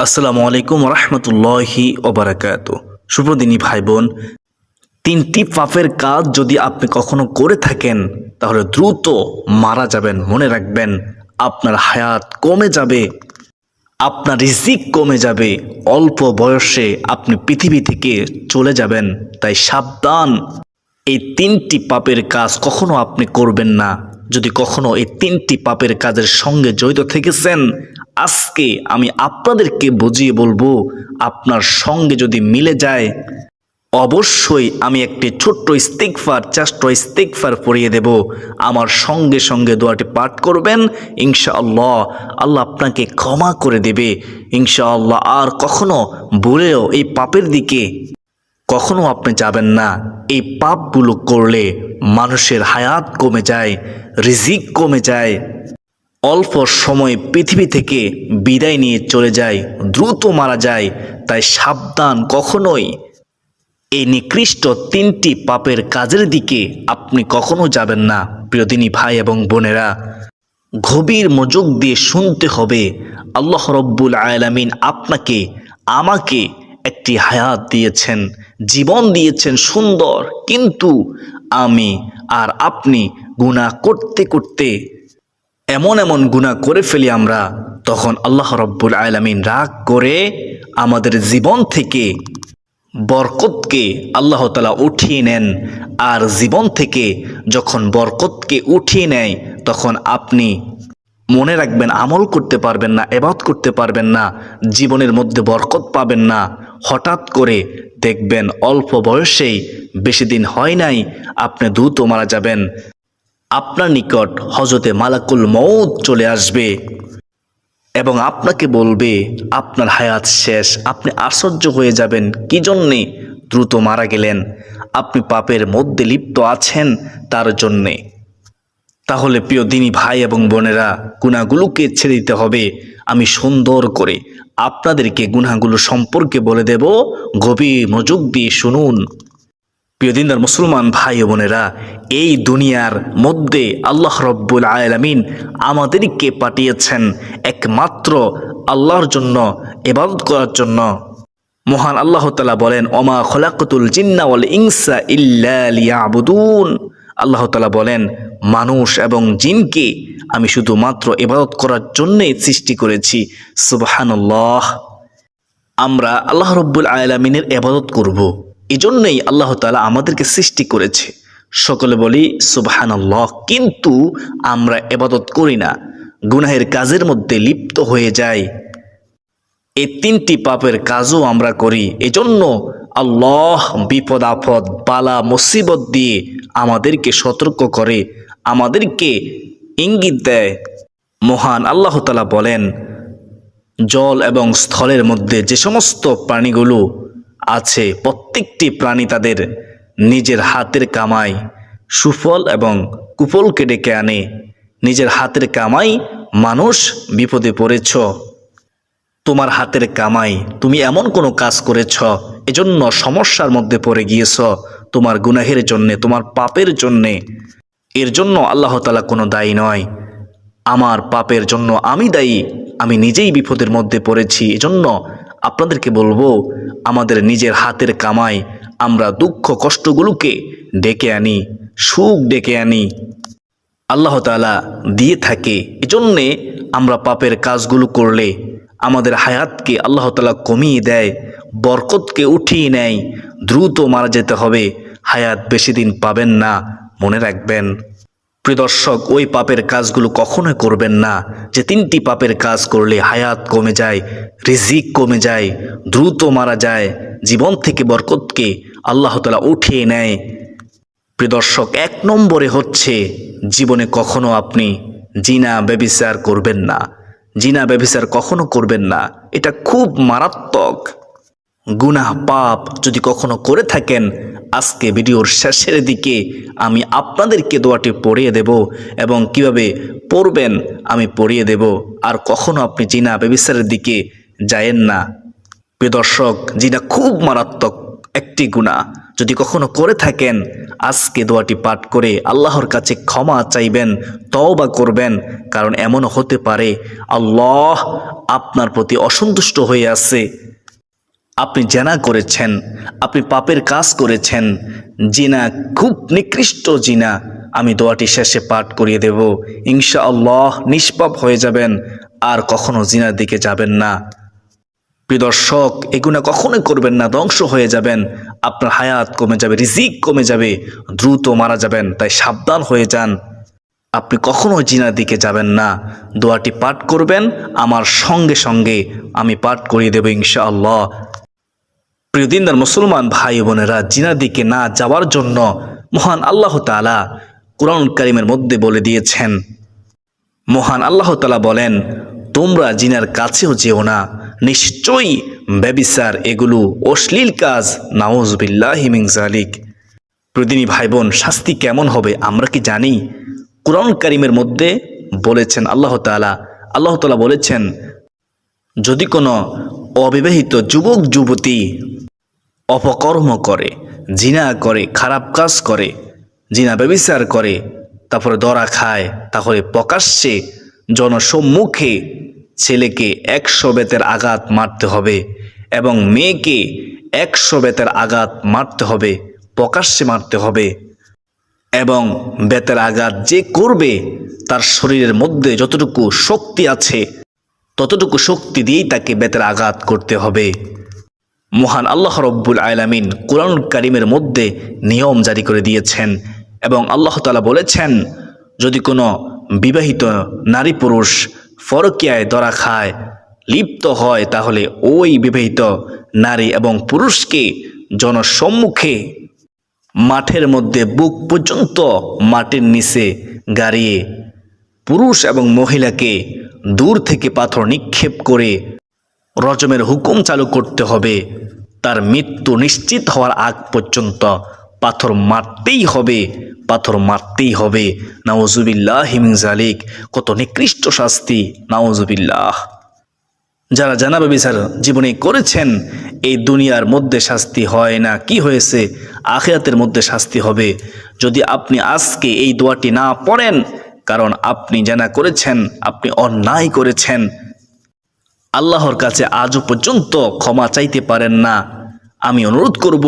আসসালামু আলাইকুম রহমতুল্লাহি ওবরাকাত সুপ্রদিনী ভাই বোন তিনটি পাপের কাজ যদি আপনি কখনো করে থাকেন, তাহলে দ্রুত মারা যাবেন, মনে রাখবেন, আপনার হায়াত কমে যাবে, আপনার রিজিক কমে যাবে, অল্প বয়সে আপনি পৃথিবী থেকে চলে যাবেন, তাই সাবধান। এই তিনটি পাপের কাজ কখনো আপনি করবেন না। যদি কখনো এই তিনটি পাপের কাজের সঙ্গে জড়িত থেকেছেন আজকে আমি আপনাদেরকে বুঝিয়ে বলব, আপনার সঙ্গে যদি মিলে যায়, অবশ্যই আমি একটি ছোট্ট ইস্তিকফার চাষ্ট ইস্তিকফার পড়িয়ে দেব। আমার সঙ্গে সঙ্গে দোয়াটি পাঠ করবেন, ইনশাআল্লাহ আল্লাহ আপনাকে ক্ষমা করে দেবে। ইনশাআল্লাহ আর কখনো ভুলেও এই পাপের দিকে কখনো আপনি যাবেন না। এই পাপগুলো করলে মানুষের হায়াত কমে যায়, রিজিক কমে যায়। অল্প সময় পৃথিবী থেকে বিদায় নিয়ে চলে যায়, দ্রুত মারা যায়, তাই সাবধান কখনোই। এই নিকৃষ্ট তিনটি পাপের কাজের দিকে আপনি কখনো যাবেন না প্রিয়দিনী ভাই এবং বোনেরা। গভীর মনোযোগ দিয়ে শুনতে হবে, আল্লাহ রব্বুল আয়ালামিন আপনাকে, আমাকে একটি হায়াত দিয়েছেন, জীবন দিয়েছেন সুন্দর, কিন্তু আমি আর আপনি গুনাহ করতে করতে এমন এমন গুনাহ করে ফেলি আমরা, তখন আল্লাহ রব্বুল আয়ালামিন রাগ করে আমাদের জীবন থেকে বরকতকে আল্লাহ তালা উঠিয়ে নেন। আর জীবন থেকে যখন বরকতকে উঠিয়ে নেয়, তখন আপনি মনে রাখবেন আমল করতে পারবেন না, এবাদ করতে পারবেন না, জীবনের মধ্যে বরকত পাবেন না। হঠাৎ করে দেখবেন অল্প বয়সেই বেশি দিন হয় নাই, আপনি দ্রুত মারা যাবেন। আপনার নিকট হজরতে মালাকুল মৌত চলে আসবে এবং আপনাকে বলবে, আপনার হায়াত শেষ, আপনি আশ্চর্য হয়ে যাবেন। কি জন্যে দ্রুত মারা গেলেন? আপনি পাপের মধ্যে লিপ্ত আছেন তার জন্যে। তাহলে প্রিয় দিনী ভাই এবং বোনেরা গুণাগুলোকে ছেড়ে দিতে হবে। আমি সুন্দর করে আপনাদেরকে গুনাগুলো সম্পর্কে বলে দেব। গভীর মনোযোগ দিয়ে শুনুন। প্রিয় দিনদার মুসলমান ভাই বোনেরা, এই দুনিয়ার মধ্যে আল্লাহ রব্বুল আয়ালামিন আমাদেরকে পাঠিয়েছেন একমাত্র আল্লাহর জন্য এবাদত করার জন্য। মহান আল্লাহ তালা বলেন অমা খোলাকতুল জিন্না ওয়াল ইনসা ইল্লা লিয়াবুদুন। আল্লাহ তালা বলেন, মানুষ এবং জিনকে আমি শুধুমাত্র এবাদত করার জন্যে সৃষ্টি করেছি। সুবহানাল্লাহ। আমরা আল্লাহ রব্বুল আয়ালামিনের এবাদত করব। এজন্যই আল্লাহ তালা আমাদেরকে সৃষ্টি করেছে। সকলে বলি, সুবহানাল্লাহ। কিন্তু আমরা এবাদত করি না। গুনাহের কাজের মধ্যে লিপ্ত হয়ে যাই। এই তিনটি পাপের কাজও আমরা করি। এজন্য আল্লাহ বিপদ, আপদ, বালা, মুসিবত দিয়ে আমাদেরকে সতর্ক করে, আমাদেরকে ইঙ্গিত দেয়। মহান আল্লাহ তালা বলেন, জল এবং স্থলের মধ্যে যে সমস্ত প্রাণীগুলো আছে। প্রত্যেকটি প্রাণী তাদের নিজের হাতের কামাই সুফল এবং কুফলকে ডেকে আনে। নিজের হাতের কামাই মানুষ বিপদে পড়েছ। তোমার হাতের কামাই, তুমি এমন কোনো কাজ করেছ, এজন্য সমস্যার মধ্যে পড়ে গিয়েছ। তোমার গুনাহের জন্যে, তোমার পাপের জন্যে। এর জন্য আল্লাহ তালা কোনো দায়ী নয়। আমার পাপের জন্য আমি দায়ী, আমি নিজেই বিপদের মধ্যে পড়েছি, এজন্য আপনাদেরকে বলব, আমাদের নিজের হাতের কামাই আমরা দুঃখ কষ্টগুলোকে ডেকে আনি, সুখ ডেকে আনি। আল্লাহ তালা দিয়ে থাকে। এজন্যে আমরা পাপের কাজগুলো করলে আমাদের হায়াতকে আল্লাহ তালা কমিয়ে দেয়, বরকতকে উঠিয়ে নেয়, দ্রুত মারা যেতে হবে, হায়াত বেশি দিন পাবেন না, মনে রাখবেন। প্রিদর্শক ওই পাপের কাজগুলো কখনোই করবেন না। যে তিনটি পাপের কাজ করলে হায়াত কমে যায়, রিজিক কমে যায়, দ্রুত মারা যায়, জীবন থেকে বরকতকে আল্লাহ তালা উঠিয়ে নেয়। প্রিদর্শক এক নম্বরে হচ্ছে, জীবনে কখনো আপনি জিনা ব্যবিচার করবেন না। জিনা ব্যবিচার কখনো করবেন না। এটা খুব মারাত্মক। গুনাহ, পাপ যদি কখনো করে থাকেন আজকে ভিডিওর শেষের দিকে আমি আপনাদেরকে দোয়াটি পড়িয়ে দেব এবং কীভাবে পড়বেন আমি পড়িয়ে দেব। আর কখনো আপনি জিনা ব্যবিচারের দিকে যায়েন না। প্রিয় দর্শক, জিনা খুব মারাত্মক একটি গুণা যদি কখনো করে থাকেন, আজকে দোয়াটি পাঠ করে আল্লাহর কাছে ক্ষমা চাইবেন, তওবা করবেন, কারণ এমনও হতে পারে, আল্লাহ আপনার প্রতি অসন্তুষ্ট হয়ে আছে। আপনি জেনা করেছেন, আপনি পাপের কাজ করেছেন, জিনা খুব নিকৃষ্ট জিনা। আমি দোয়াটি শেষে পাঠ করিয়ে দেব। ইনশা আল্লাহ নিষ্পাপ হয়ে যাবেন, আর কখনো জিনার দিকে যাবেন না। প্রিয় দর্শক এগুনা কখনোই করবেন না, ধ্বংস হয়ে যাবেন। আপনার হায়াত কমে যাবে, রিজিক কমে যাবে, দ্রুত মারা যাবেন, তাই সাবধান হয়ে যান। আপনি কখনো জিনার দিকে যাবেন না। দোয়াটি পাঠ করবেন, আমার সঙ্গে সঙ্গে আমি পাঠ করিয়ে দেব ইনশা আল্লাহ প্রিয় দিনদার মুসলমান ভাই বোনেরা, জিনার দিকে না যাওয়ার জন্য মহান আল্লাহ তালা কোরআন কারিমের মধ্যে বলে দিয়েছেন। মহান আল্লাহ তালা বলেন, তোমরা জিনার কাছেও যেও না। নিশ্চয়ই ব্যবিচার, এগুলো অশ্লীল কাজ। নাউজবিল্লাহ হিমিং জালিক প্রদিনী ভাই বোন, শাস্তি কেমন হবে আমরা কি জানি? কোরআন কারিমের মধ্যে বলেছেন আল্লাহ তালা আল্লাহ তালা বলেছেন, যদি কোনো অবিবাহিত যুবক, যুবতী অপকর্ম করে, জিনা করে, খারাপ কাজ করে, জিনা ব্যবিচার করে, তারপরে দরা খায়, তাহলে প্রকাশ্যে জনসম্মুখে ছেলেকে একশো বেতের আঘাত মারতে হবে এবং মেয়েকে একশো বেতের আঘাত মারতে হবে, প্রকাশ্যে মারতে হবে এবং বেতের আঘাত যে করবে, তার শরীরের মধ্যে যতটুকু শক্তি আছে ততটুকু শক্তি দিয়েই তাকে বেতের আঘাত করতে হবে। মহান আল্লাহ রব্বুল আয়লামিন কোরআন কারিমের মধ্যে নিয়ম জারি করে দিয়েছেন এবং আল্লাহ তালা বলেছেন, যদি কোনো বিবাহিত নারী পুরুষ ফরকিয়ায় দরা খায়, লিপ্ত হয়, তাহলে ওই বিবাহিত নারী এবং পুরুষকে জনসম্মুখে মাঠের মধ্যে বুক পর্যন্ত মাটির নিচে গাড়িয়ে পুরুষ এবং মহিলাকে দূর থেকে পাথর নিক্ষেপ করে রজমের হুকুম চালু করতে হবে। তার মৃত্যু নিশ্চিত হওয়ার আগ পর্যন্ত পাথর মারতেই হবে, পাথর মারতেই হবে। নাওজুবিল্লাহ হিমিং জালিক কত নিকৃষ্ট শাস্তি নাওজুবিল্লাহ যারা জানাবে বিচার জীবনে করেছেন, এই দুনিয়ার মধ্যে শাস্তি হয় না, কি হয়েছে? আখিরাতের মধ্যে শাস্তি হবে। যদি আপনি আজকে এই দোয়াটি না পড়েন কারণ আপনি জানা করেছেন, আপনি অন্যায় করেছেন। আল্লাহর কাছে আজও পর্যন্ত ক্ষমা চাইতে পারেন না। আমি অনুরোধ করব,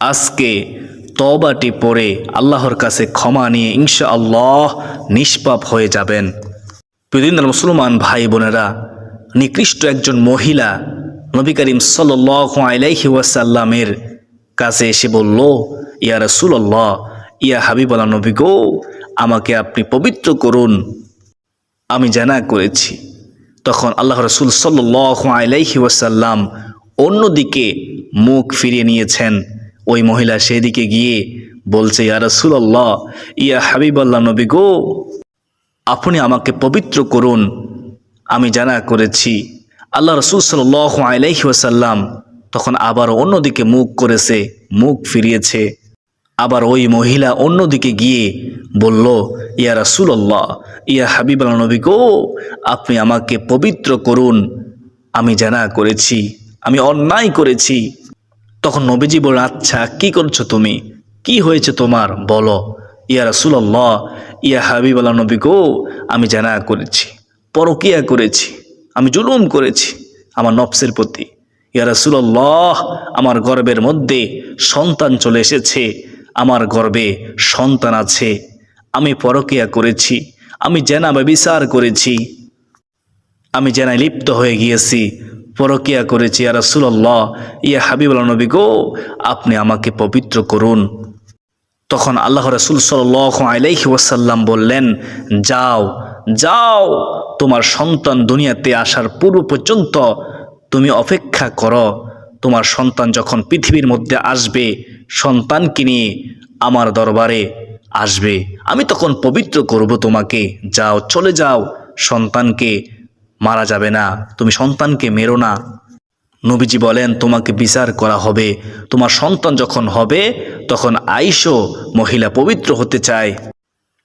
আজকে তবাটি পড়ে আল্লাহর কাছে ক্ষমা নিয়ে ইনশা আল্লাহ নিষ্পাপ হয়ে যাবেন। প্রতিদিন মুসলমান ভাই বোনেরা, নিকৃষ্ট একজন মহিলা নবী করিম সাল আলাইহি ওয়াসাল্লামের কাছে এসে বলল, ইয়া রসুল্লাহ ইয়া হাবিবাল্লাহ নবী গো আমাকে আপনি পবিত্র করুন। আমি জানা করেছি। তখন আল্লাহ রসুল আলাইহি ওয়াসাল্লাম অন্যদিকে মুখ ফিরিয়ে নিয়েছেন। ওই মহিলা সেদিকে গিয়ে বলছে, ইয়া রসুল্লাহ ইয়া হাবিবাল্লাহ নবী গো, আপনি আমাকে পবিত্র করুন। আমি জানা করেছি। আল্লাহ রসুল সাল আলাইহি ওয়াসাল্লাম তখন আবার অন্যদিকে মুখ করেছে, মুখ ফিরিয়েছে। আবার ওই মহিলা অন্যদিকে গিয়ে বলল, ইয়া রাসুল্লাহ ইয়া হাবিব আল নবী গো, আপনি আমাকে পবিত্র করুন। আমি জানা করেছি, আমি অন্যায় করেছি। তখন নবীজি বলল আচ্ছা কি করছ তুমি? কি হয়েছে তোমার? বলো। ইয়া রাসুল্লাহ ইয়া হাবিব নবী গো, আমি জানা করেছি, পরকিয়া করেছি, আমি জুলুম করেছি আমার নফসের প্রতি। ইয়া রাসুল্লাহ আমার গর্বের মধ্যে সন্তান চলে এসেছে। আমার গর্বে সন্তান আছে। আমি পরকিয়া করেছি, আমি জেনা বিচার করেছি। আমি জেনায় লিপ্ত হয়ে গিয়েছি, পরকিয়া করেছি। আর রাসুল্লাহ ইয়া হাবিবুল্লাহ নবী গো, আপনি আমাকে পবিত্র করুন। তখন আল্লাহ রসুল সাল আলাইহি ওয়াসাল্লাম বললেন, যাও যাও, তোমার সন্তান দুনিয়াতে আসার পূর্ব পর্যন্ত তুমি অপেক্ষা করো। তোমার সন্তান যখন পৃথিবীর মধ্যে আসবে, সন্তানকে নিয়ে আমার দরবারে আসবে। আমি তখন পবিত্র করব তোমাকে, যাও, চলে যাও, সন্তানকে মারা যাবে না, তুমি সন্তানকে মেরো না। নবীজি বলেন, তোমাকে বিচার করা হবে। তোমার সন্তান যখন হবে, তখন আইসো মহিলা পবিত্র হতে চায়।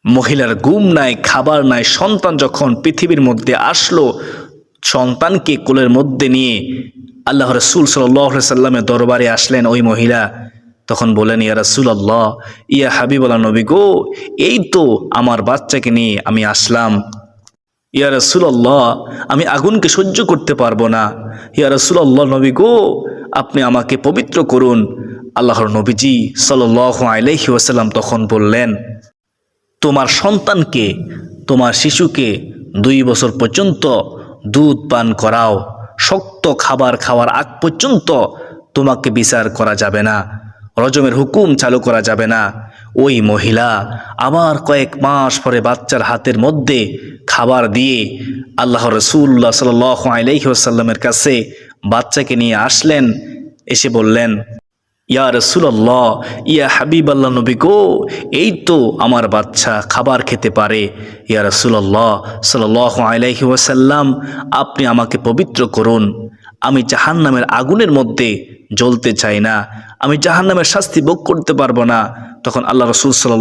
মহিলার গুম নাই, খাবার নাই, সন্তান যখন পৃথিবীর মধ্যে আসলো, সন্তানকে কোলের মধ্যে নিয়ে আল্লাহ রসুল সাল্লামের দরবারে আসলেন, ওই মহিলা তখন বলেন ইয়া রাসূলুল্লাহ, ইয়া হাবিবাল্লাহ নবী গো, এই তো আমার বাচ্চাকে নিয়ে আমি আসলাম। ইয়া রাসূলুল্লাহ, আমি আগুনকে সহ্য করতে পারব না। ইয়া রাসূলুল্লাহ নবী গো, আপনি আমাকে পবিত্র করুন। আল্লাহর নবীজি সাল্লাল্লাহু আলাইহি ওয়াসাল্লাম তখন বললেন, তোমার সন্তানকে, তোমার শিশুকে দুই বছর পর্যন্ত দুধ পান করাও। শক্ত খাবার খাওয়ার আগ পর্যন্ত তোমাকে বিচার করা যাবে না, রজমের হুকুম চালু করা যাবে না। ওই মহিলা আবার কয়েক মাস পরে বাচ্চার হাতের মধ্যে খাবার দিয়ে আল্লাহ রসুল্লাহ সাল আলাইসাল্লামের কাছে বাচ্চাকে নিয়ে আসলেন, এসে বললেন ইয়া রসুল্লাহ ইয়া হাবিব আল্লাহ নবী গো, এই তো আমার বাচ্চা খাবার খেতে পারে। ইয়া রসুল্লাহ সাল আলাইহি ওয়াসাল্লাম, আপনি আমাকে পবিত্র করুন। আমি জাহান্নামের আগুনের মধ্যে জ্বলতে চাই না। আমি জাহান্নামের শাস্তি ভোগ করতে পারব না। তখন আল্লাহ রসুল সাল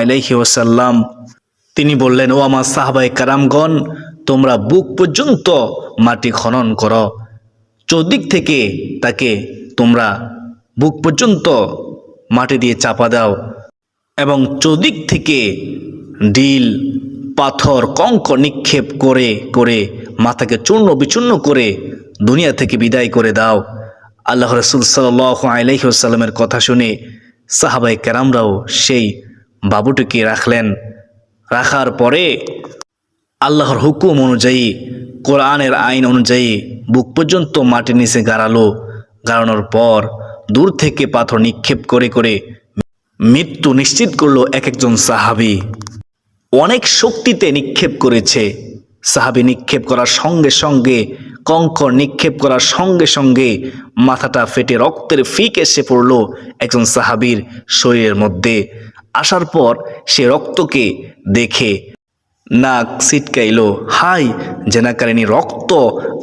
আলাইহি ওয়াসাল্লাম, তিনি বললেন, ও আমার সাহাবাই কারামগণ, তোমরা বুক পর্যন্ত মাটি খনন করো। চৌদিক থেকে তাকে তোমরা বুক পর্যন্ত মাটি দিয়ে চাপা দাও এবং চৌদিক থেকে ডিল, পাথর কঙ্ক নিক্ষেপ করে করে মাথাকে চূর্ণ বিচূর্ণ করে দুনিয়া থেকে বিদায় করে দাও। আল্লাহ রসুল সাল আলাইসাল্লামের কথা শুনে সাহাবাই কেরামরাও সেই বাবুটিকে রাখলেন। রাখার পরে আল্লাহর হুকুম অনুযায়ী, কোরআনের আইন অনুযায়ী বুক পর্যন্ত মাটির নিচে গাড়ালো। গাড়ানোর পর দূর থেকে পাথর নিক্ষেপ করে করে মৃত্যু নিশ্চিত করল এক একজন সাহাবি। অনেক শক্তিতে নিক্ষেপ করেছে। সাহাবি নিক্ষেপ করার সঙ্গে সঙ্গে, কঙ্কর নিক্ষেপ করার সঙ্গে সঙ্গে মাথাটা ফেটে রক্তের ফিক এসে পড়ল একজন সাহাবির শরীরের মধ্যে। আসার পর সে রক্তকে দেখে নাক ছিটকাইলো। হাই জেনাকারিনী রক্ত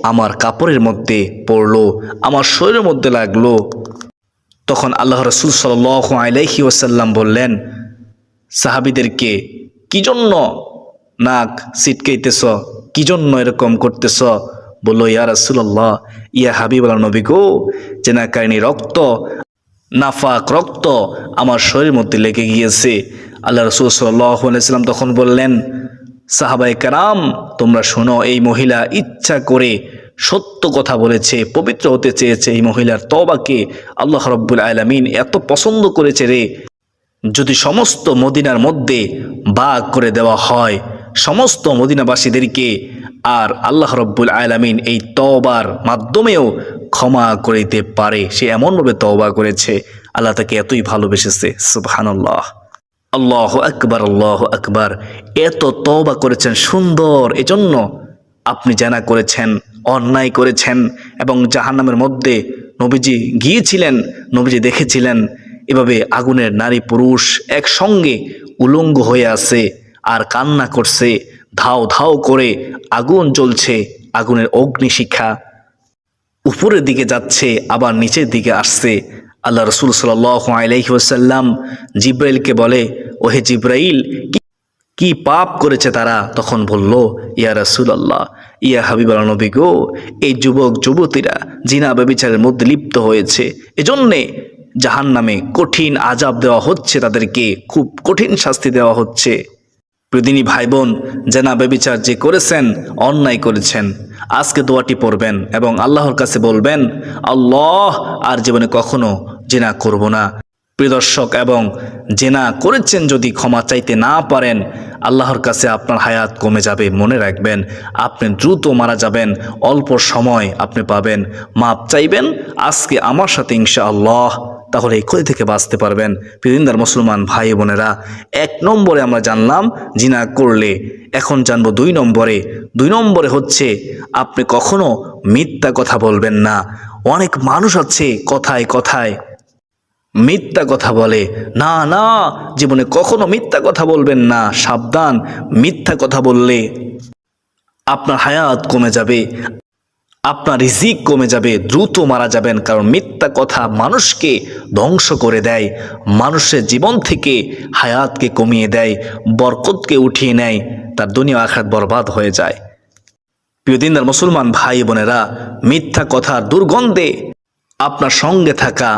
আমার কাপড়ের মধ্যে পড়ল, আমার শরীরের মধ্যে লাগল। তখন আল্লাহ রসুল সাল আলাইহি ওসাল্লাম বললেন, সাহাবিদেরকে কি জন্য নাক ছিটকাইতেছ? কি জন্য এরকম করতেছ? বলল, ইয়া রসুল্লাহ ইয়া হাবিব আল্লাহ নবী গো জেনাকারিনী রক্ত, নাফাক রক্ত আমার শরীরের মধ্যে লেগে গিয়েছে। আল্লাহ রসুল সাল্লাম তখন বললেন সাহাবাই কারাম, তোমরা শোনো, এই মহিলা ইচ্ছা করে সত্য কথা বলেছে, পবিত্র হতে চেয়েছে এই মহিলার তবাকে আল্লাহ রব্বুল আলমিন এত পছন্দ করেছে রে। যদি সমস্ত মদিনার মধ্যে বাঘ করে দেওয়া হয়, সমস্ত মদিনাবাসীদেরকে আর আল্লাহ রব্বুল আলামিন এই তবার মাধ্যমেও ক্ষমা করে দিতে পারে, সে এমনভাবে তওবা করেছে, আল্লাহ তাকে এতই ভালোবেসেছে, সুবহানাল্লাহ। আল্লাহ আকবার আল্লাহ আকবার, এত তওবা করেছেন সুন্দর, এজন্য আপনি জানা করেছেন অন্যায় করেছেন এবং জাহান্নামের মধ্যে নবীজি গিয়েছিলেন, নবীজি দেখেছিলেন। এভাবে আগুনের নারী পুরুষ একসঙ্গে উলঙ্গ হয়ে আছে আর কান্না করছে, ধাও ধাও করে আগুন জ্বলছে, আগুনের অগ্নিশিখা উপরের দিকে যাচ্ছে, আবার নিচের দিকে আসছে। আল্লাহ রসুল সাল আলাইহি ওসাল্লাম জিব্রাইলকে বলে, ওহে জিব্রাইল কি পাপ করেছে তারা? তখন বলল, ইয়া রাসুল আল্লাহ ইয়া হাবিব আল নবী গো, এই যুবক, যুবতীরা জিনা ব্যবিচারের মধ্যে লিপ্ত হয়েছে। এজন্যে জাহান নামে কঠিন আজাব দেওয়া হচ্ছে, তাদেরকে খুব কঠিন শাস্তি দেওয়া হচ্ছে। প্রদিনী ভাই বোন জেনা বেবিচার যে করেছেন, অন্যায় করেছেন, আজকে দোয়াটি পড়বেন এবং আল্লাহর কাছে বলবেন, আল্লাহ আর জীবনে কখনো জেনা করব না। প্রিয় দর্শক এবং জেনা করেছেন যদি ক্ষমা চাইতে না পারেন, আল্লাহর কাছে আপনার হায়াত কমে যাবে। মনে রাখবেন, আপনি দ্রুত মারা যাবেন, অল্প সময় আপনি পাবেন। মাপ চাইবেন, আজকে আমার সাথে ইনশা আল্লাহ তাহলে এই ক্ষতি থেকে বাঁচতে পারবেন। পৃথিবীর মুসলমান ভাই বোনেরা, এক নম্বরে আমরা জানলাম জিনা করলে। এখন জানব দুই নম্বরে। দুই নম্বরে হচ্ছে, আপনি কখনো মিথ্যা কথা বলবেন না। অনেক মানুষ আছে কথায় কথায় মিথ্যা কথা বলে। না না, জীবনে কখনো মিথ্যা কথা বলবেন না, সাবধান, মিথ্যা কথা বললে আপনার হায়াত কমে যাবে, আপনার রিজিক কমে যাবে, দ্রুত মারা যাবেন, কারণ মিথ্যা কথা মানুষকে ধ্বংস করে দেয়, মানুষের জীবন থেকে হায়াতকে কমিয়ে দেয়, বরকতকে উঠিয়ে নেয়, তার দুনিয়া আঘাত বরবাদ হয়ে যায়। প্রিয় দিনদার মুসলমান ভাই বোনেরা, মিথ্যা কথার দুর্গন্ধে আপনার সঙ্গে থাকা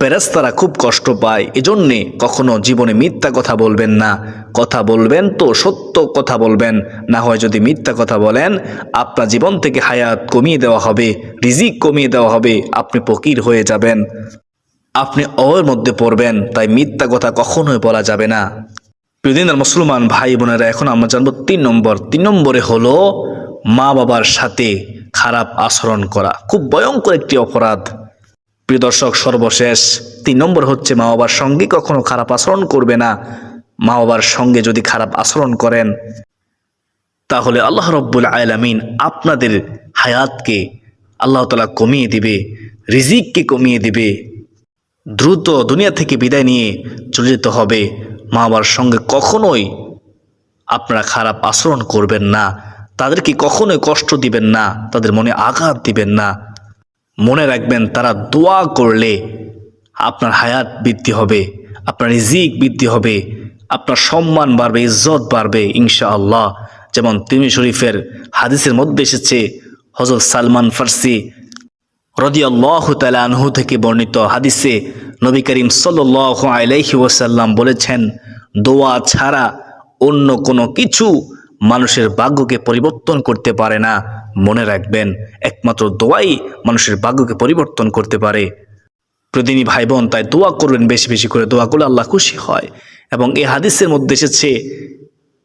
ফেরেস্তারা খুব কষ্ট পায়। এজন্যে কখনো জীবনে মিথ্যা কথা বলবেন না। কথা বলবেন তো সত্য কথা বলবেন। না হয় যদি মিথ্যা কথা বলেন, আপনার জীবন থেকে হায়াত কমিয়ে দেওয়া হবে, রিজিক কমিয়ে দেওয়া হবে, আপনি ফকির হয়ে যাবেন। আপনি অয়ের মধ্যে পড়বেন, তাই মিথ্যা কথা কখনোই বলা যাবে না। প্রিয়দিনের মুসলমান ভাই বোনেরা, এখন আমরা জানব তিন নম্বর। তিন নম্বরে হলো মা বাবার সাথে খারাপ আচরণ করা। খুব ভয়ঙ্কর একটি অপরাধ। প্রিয় দর্শক, সর্বশেষ তিন নম্বর হচ্ছে, মা বাবার সঙ্গে কখনো খারাপ আচরণ করবে না। মা বাবার সঙ্গে যদি খারাপ আচরণ করেন, তাহলে আল্লাহ রব্বুল আলামিন আপনাদের হায়াতকে আল্লাহ তালা কমিয়ে দিবে, রিজিককে কমিয়ে দিবে। দ্রুত দুনিয়া থেকে বিদায় নিয়ে চলে যেতে হবে। মা বাবার সঙ্গে কখনোই আপনারা খারাপ আচরণ করবেন না। তাদেরকে কখনোই কষ্ট দিবেন না। তাদের মনে আঘাত দিবেন না। মনে রাখবেন, তারা দোয়া করলে আপনার হায়াত বৃদ্ধি হবে, আপনার রিজিক বৃদ্ধি হবে, আপনার সম্মান বাড়বে, ইজ্জত বাড়বে, ইনশাআল্লাহ। যেমন তিমি শরীফের হাদিসের মধ্যে এসেছে হজরত সালমান ফার্সি রদিয়াল্লাহ তালা আনহু থেকে বর্ণিত হাদিসে নবী করিম সাল্লাহ আলাইহি ওয়াসাল্লাম বলেছেন, দোয়া ছাড়া অন্য কোনো কিছু মানুষের ভাগ্যকে পরিবর্তন করতে পারে না। মনে রাখবেন, একমাত্র দোয়াই মানুষের ভাগ্যকে পরিবর্তন করতে পারে। প্রতিদিনই ভাই বোন তাই দোয়া করবেন বেশি বেশি করে। দোয়া করলে আল্লাহ খুশি হয়। এবং এই হাদিসের মধ্যে এসেছে,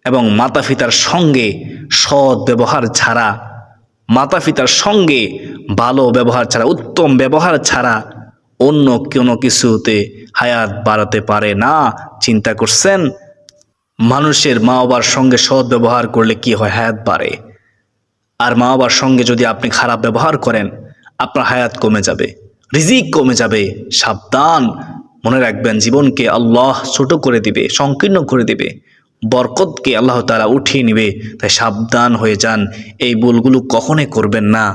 এবং মাতা পিতার সঙ্গে সৎ ব্যবহার ছাড়া মাতা পিতার সঙ্গে ভালো ব্যবহার ছাড়া, উত্তম ব্যবহার ছাড়া অন্য কোনো কিছুতে হায়াত বাড়াতে পারে না। চিন্তা করছেন মানুষের মা বাবার সঙ্গে সৎ ব্যবহার করলে কি হয়? হায়াত বাড়ে। আর মা বাবার সঙ্গে যদি আপনি খারাপ ব্যবহার করেন, আপনার হায়াত কমে যাবে, রিজিক কমে যাবে, সাবধান মনে রাখবেন, জীবনকে আল্লাহ ছোট করে দিবে, সংকীর্ণ করে দিবে, বরকতকে আল্লাহ তারা উঠিয়ে নিবে, তাই সাবধান হয়ে যান। এই ভুলগুলো কখনোই করবেন না।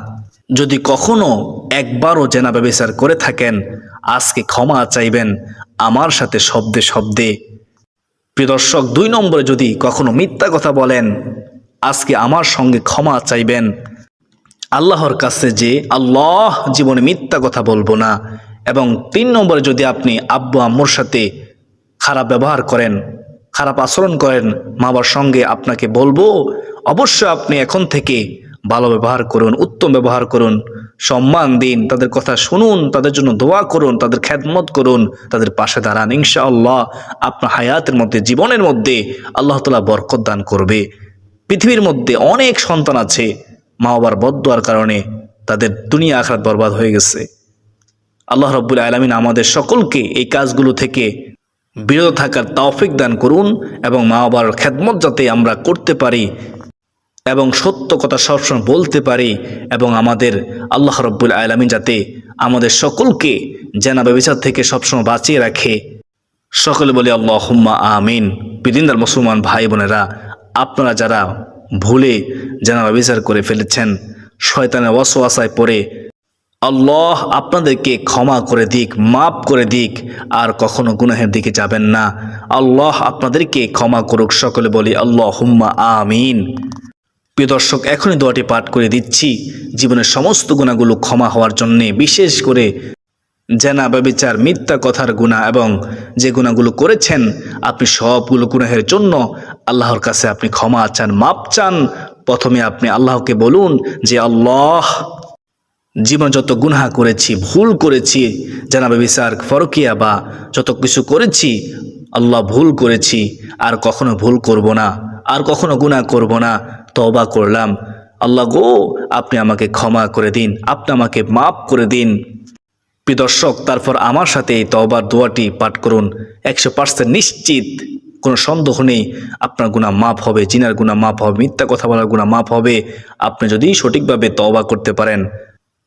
যদি কখনো একবারও জেনা ব্যবচার করে থাকেন, আজকে ক্ষমা চাইবেন, আমার সাথে শব্দে শব্দে প্রিয় দর্শক, দুই নম্বরে যদি কখনো মিথ্যা কথা বলেন, আজকে আমার সঙ্গে ক্ষমা চাইবেন। আল্লাহর কাছে যে আল্লাহ জীবনে মিথ্যা কথা বলব না, এবং তিন নম্বরে যদি আপনি আব্বু আম্মুর সাথে খারাপ ব্যবহার করেন, খারাপ আচরণ করেন, মা বাবার সঙ্গে আপনাকে বলব, অবশ্যই আপনি এখন থেকে ভালো ব্যবহার করুন, উত্তম ব্যবহার করুন, সম্মান দিন, তাদের কথা শুনুন, তাদের জন্য দোয়া করুন, তাদের খ্যাতমত করুন, তাদের পাশে দাঁড়ান। ইনশাআল্লাহ আপনার হায়াতের মধ্যে, জীবনের মধ্যে আল্লাহ তালা বরকত দান করবে। পৃথিবীর মধ্যে অনেক সন্তান আছে, মা বাবার বদোয়ার কারণে তাদের দুনিয়া আখরাত বরবাদ হয়ে গেছে। আল্লাহ রব্বুল আলমিন আমাদের সকলকে এই কাজগুলো থেকে বিরত থাকার তৌফিক দান করুন এবং মা বাবার খেদমত যাতে আমরা করতে পারি এবং সত্য কথা সবসময় বলতে পারি এবং আমাদের আল্লাহ রব্বুল আলমিন যাতে আমাদের সকলকে জেনা ব্যবচার থেকে সবসময় বাঁচিয়ে রাখে। সকলে বলি আল্লাহ হুম্মা আমিন বিদিনদার মুসলমান ভাই বোনেরা, আপনারা যারা ভুলে জেনা ব্যবচার করে ফেলেছেন, শয়তানের ওয়াসওয়াসায় পড়ে, আল্লাহ আপনাদেরকে ক্ষমা করে দিক মাপ করে দিক, আর কখনো গুনাহের দিকে যাবেন না। আল্লাহ আপনাদেরকে ক্ষমা করুক। সকলে বলি আল্লাহ হুম্মা আমিন। প্রিয় দর্শক, এখনই দোয়াটি পাঠ করে দিচ্ছি। জীবনের সমস্ত গুণাগুলো ক্ষমা হওয়ার জন্যে বিশেষ করে জেনা, ব্যবিচার, মিথ্যা কথার গুণা এবং যে গুণাগুলো করেছেন, আপনি সবগুলো গুনাহের জন্য আল্লাহর কাছে আপনি ক্ষমা চান মাপ চান। প্রথমে আপনি আল্লাহকে বলুন যে, আল্লাহ, জীবন যত গুনহা করেছি, ভুল করেছি জানাবে বিচার ফরকিয়া বা যত কিছু করেছি, আল্লাহ ভুল করেছি, আর কখনো ভুল করব না। আর কখনো গুনাহ করব না। তবা করলাম। আল্লাহ গো, আপনি আমাকে ক্ষমা করে দিন। আপনি আমাকে মাফ করে দিন। দর্শক, তারপর আমার সাথে এই তওবার দোয়াটি পাঠ করুন। একশো পার্সেন্ট নিশ্চিত, কোনো সন্দেহ নেই, আপনার গুণা মাপ হবে, জিনার গুণা মাপ হবে, মিথ্যা কথা বলার গুণা মাপ হবে। আপনি যদি সঠিকভাবে তওবা করতে পারেন।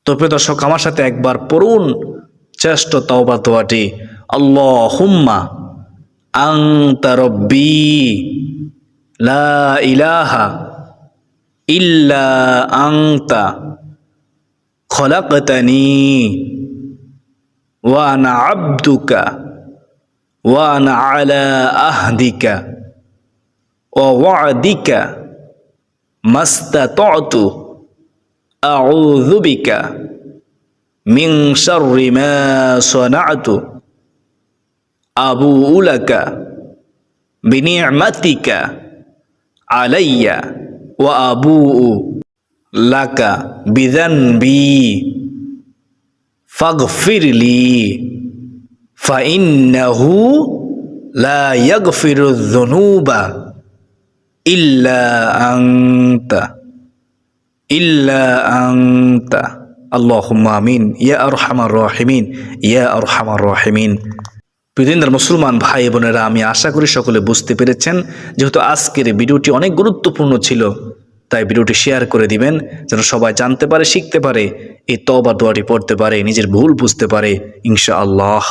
তো প্রিয় দর্শক, আমার সাথে একবার পড়ুন চেষ্ট তওবা দোয়াটি। আল্লাহ হুম্মা আং রব্বি لا إله إلا أنت خلقتني وأنا عبدك وأنا على أهدك ووعدك ما استطعت أعوذ بك من شر ما صنعت. أبوء لك بنعمتك আলাইয়া ও আবু লাকা বিদানবি ফাগফিরলি ফাইন্নাহু লা ইয়াগফিরু যুনুবা ইল্লা আনতা ইল্লা আনতা আল্লাহুম্মা আমিন ইয়া আরহামার রাহিমিন ইয়া আরহামার রাহিমিন পৃথিবীর মুসলমান ভাই বোনেরা, আমি আশা করি সকলে বুঝতে পেরেছেন যেহেতু আজকের ভিডিওটি অনেক গুরুত্বপূর্ণ ছিল, তাই ভিডিওটি শেয়ার করে দিবেন যেন সবাই জানতে পারে, শিখতে পারে, এই তবা দোয়াটি পড়তে পারে, নিজের ভুল বুঝতে পারে ইনশা আল্লাহ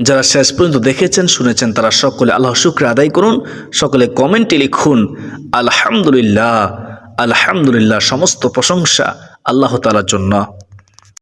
যারা শেষ পর্যন্ত দেখেছেন, শুনেছেন, তারা সকলে আল্লাহ শুক্র আদায় করুন। সকলে কমেন্টে লিখুন, আলহামদুলিল্লাহ আলহামদুলিল্লাহ, সমস্ত প্রশংসা আল্লাহ তালার জন্য।